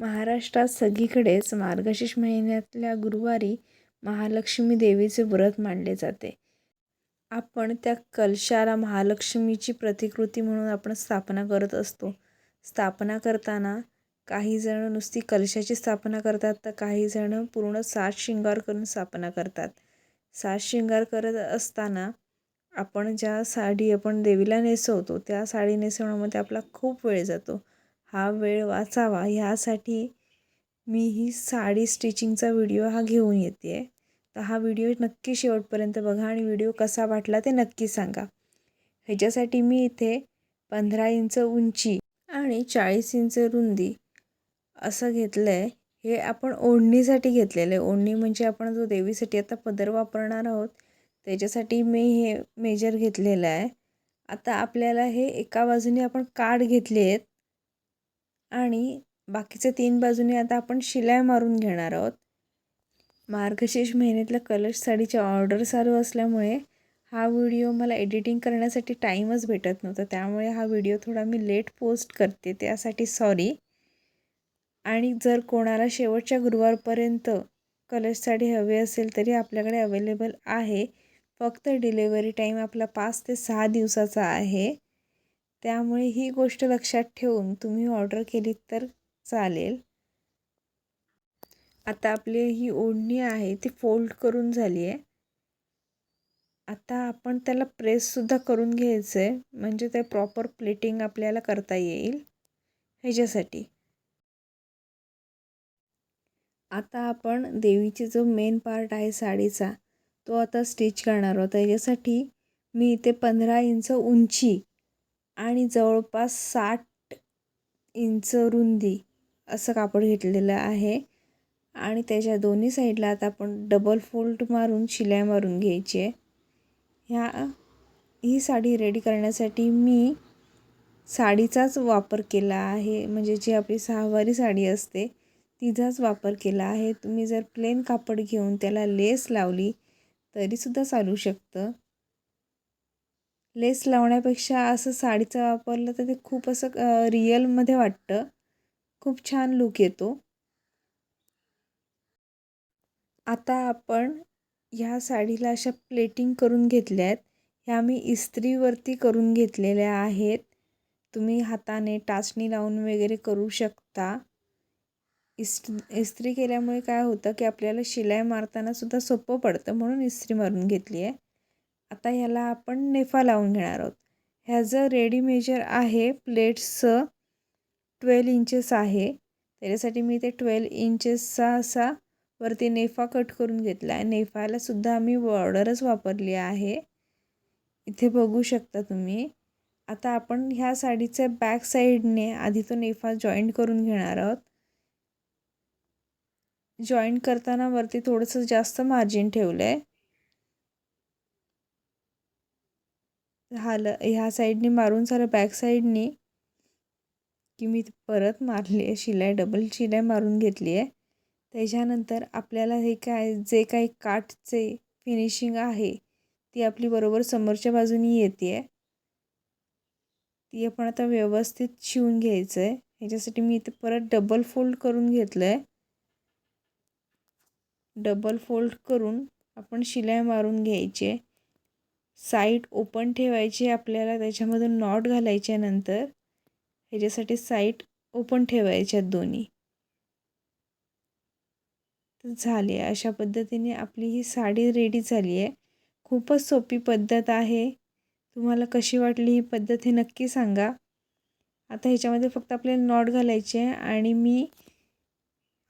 महाराष्ट्रात सगळीकडेच मार्गशीर्ष महिन्यातल्या गुरुवारी महालक्ष्मी देवीचे व्रत मानले जाते. आपण त्या कलशाला महालक्ष्मीची प्रतिकृती म्हणून आपण स्थापना करत असतो. स्थापना करताना काही जण नुसती कलशाची स्थापना करतात तर काही जण पूर्ण सात शृंगार करून स्थापना करतात. सात शृंगार करत असताना आपण ज्या साडी आपण देवीला नेसवतो त्या साडी नेसवण्यामध्ये आपला खूप वेळ जातो. हा वेळ वाचावा. ह्यासाठी मी ही साडी स्टिचिंगचा व्हिडिओ हा घेऊन येते. आहे तर हा व्हिडिओ नक्की शेवटपर्यंत बघा आणि व्हिडिओ कसा वाटला ते नक्की सांगा. ह्याच्यासाठी मी इथे पंधरा इंच उंची आणि चाळीस इंच रुंदी असं घेतलं आहे हे आपण ओढणीसाठी घेतलेलं आहे. ओढणी म्हणजे आपण जो देवीसाठी आता पदर वापरणार आहोत त्याच्यासाठी मी हे मेजर घेतलेलं आहे. आता आपल्याला हे एका बाजूने आपण काठ घेतले आहेत आणि बाकीच्या तीन बाजूने आता आपण शिलाई मारून घेणार आहोत. मार्गशीर्ष महिन्यातल्या कलश साडीच्या ऑर्डर चालू असल्यामुळे हा व्हिडिओ मला एडिटिंग करण्यासाठी टाईमच भेटत नव्हता. त्यामुळे हा व्हिडिओ थोडा मी लेट पोस्ट करते त्यासाठी सॉरी. आणि जर कोणाला शेवटच्या गुरुवारपर्यंत कलश साडी हवी असेल तरी आपल्याकडे अवेलेबल आहे. फक्त डिलेवरी टाईम आपला पाच ते सहा दिवसाचा आहे. त्यामुळे ही गोष्ट लक्षात ठेवून तुम्ही ऑर्डर केली तर चालेल. आता आपली ही ओढणी आहे ती फोल्ड करून झाली आहे आता आपण त्याला प्रेससुद्धा करून घ्यायचं आहे म्हणजे ते प्रॉपर प्लेटिंग आपल्याला करता येईल ह्याच्यासाठी. आता आपण देवीची जो मेन पार्ट आहे साडीचा तो आता स्टिच करणार आहोत. याच्यासाठी मी इथे पंधरा इंच उंची आणि जवळपास साठ इंच रुंदी असं कापड घेतलेलं आहे. आणि त्याच्या दोन्ही साईडला आता आपण डबल फोल्ड मारून शिलाई मारून घ्यायची आहे. ह्या ही साडी रेडी करण्यासाठी मी साडीचाच वापर केला आहे. म्हणजे जी आपली सहावारी साडी असते तिचाच वापर केला आहे. तुम्ही जर प्लेन कापड घेऊन त्याला लेस लावली तरीसुद्धा चालू शकतं. लेस लावण्यापेक्षा असं साडीचं वापरलं तर ते खूप असं रिअलमध्ये वाटतं. खूप छान लूक येतो. आता आपण ह्या साडीला अशा प्लेटिंग करून घेतल्या आहेत ह्या मी इस्त्रीवरती करून घेतलेल्या आहेत. तुम्ही हाताने टाचणी लावून वगैरे करू शकता. इस् इस्त्री केल्यामुळे काय होतं की आपल्याला शिलाई मारताना सुद्धा सोपं पडतं म्हणून इस्त्री मारून घेतली आहे आता ह्याला आपण नेफा लावून घेणार आहोत. ह्याचं रेडी मेजर आहे प्लेट्सचं ट्वेल्व इंचेस आहे. त्याच्यासाठी मी ते ट्वेल्व इंचेसचा असा वरती नेफा कट करून घेतला आहे. नेफालासुद्धा आम्ही बॉर्डरच वापरली आहे. इथे बघू शकता तुम्ही. आता आपण ह्या साडीच्या बॅक साईडने आधी तो नेफा जॉईंट करून घेणार आहोत. जॉईंट करताना वरती थोडंसं जास्त मार्जिन ठेवलं आहे झालं ह्या साईडने मारून झालं बॅक साईडनी. की मी परत मारली आहे शिलाई डबल शिलाई मारून घेतली आहे. त्याच्यानंतर आपल्याला हे काय जे काही काठचे फिनिशिंग आहे ती आपली बरोबर समोरच्या बाजूनी येते आहे ती आपण आता व्यवस्थित शिवून घ्यायचं आहे ह्याच्यासाठी मी इथे परत डबल फोल्ड करून घेतलं आहे डबल फोल्ड करून आपण शिलाई मारून घ्यायची आहे. साईड ओपन ठेवायची आपल्याला त्याच्यामधून नॉट घालायच्या नंतर. ह्याच्यासाठी साईड ओपन ठेवायच्या दोन्ही. तर झाले अशा पद्धतीने आपली ही साडी रेडी झाली आहे. खूपच सोपी पद्धत आहे. तुम्हाला कशी वाटली ही पद्धत हे नक्की सांगा. आता ह्याच्यामध्ये फक्त आपल्याला नॉट घालायचे आहे आणि मी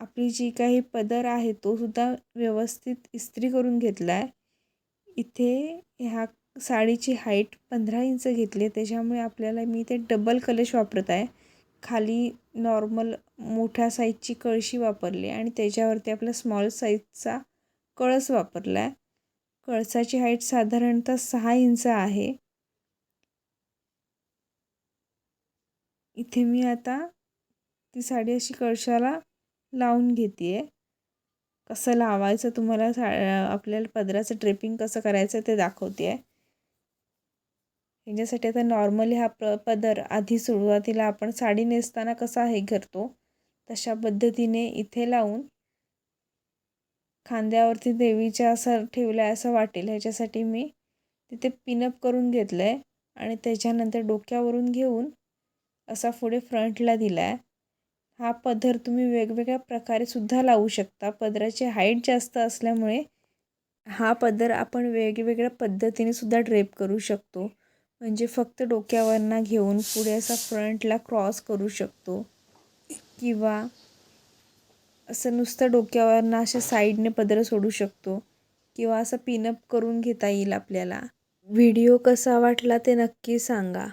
आपली जी काही पदर आहे तो सुद्धा व्यवस्थित इस्त्री करून घेतला आहे. इथे ह्या साडीची हाईट पंधरा इंच घेतली आहे. त्याच्यामुळे आपल्याला मी ते डबल कलश वापरत आहे. खाली नॉर्मल मोठ्या साईजची कळशी वापरली आणि त्याच्यावरती आपला स्मॉल साईजचा कळस वापरला आहे. कळसाची हाईट साधारणतः सहा इंच आहे. इथे मी आता ती साडी अशी कळशाला लावून घेते आहे कसं लावायचं तुम्हाला सा आपल्याला पदराचं ड्रेपिंग कसं करायचं ते दाखवते आहे ह्याच्यासाठी आता नॉर्मली हा प पदर आधी सुरुवातीला आपण साडी नेसताना कसा हे करतो तशा पद्धतीने इथे लावून खांद्यावरती देवीच्या असं ठेवलं आहे असं वाटेल ह्याच्यासाठी मी तिथे पिनअप करून घेतलं आहे आणि त्याच्यानंतर डोक्यावरून घेऊन असा पुढे फ्रंटला दिला आहे हा पदर तुम्ही वेगवेगळ्या प्रकारे सुद्धा लावू शकता. पदराची हाईट जास्त असल्यामुळे हा पदर आपण वेगवेगळ्या पद्धतीने सुद्धा ड्रेप करू शकतो. म्हणजे फक्त डोक्यावरनं घेऊन पुढे असा फ्रंटला क्रॉस करू शकतो. किंवा असं नुसतं डोक्यावरनं अशा साईडने पदर सोडू शकतो. किंवा असं पिनअप करून घेता येईल आपल्याला. व्हिडिओ कसा वाटला ते नक्की सांगा.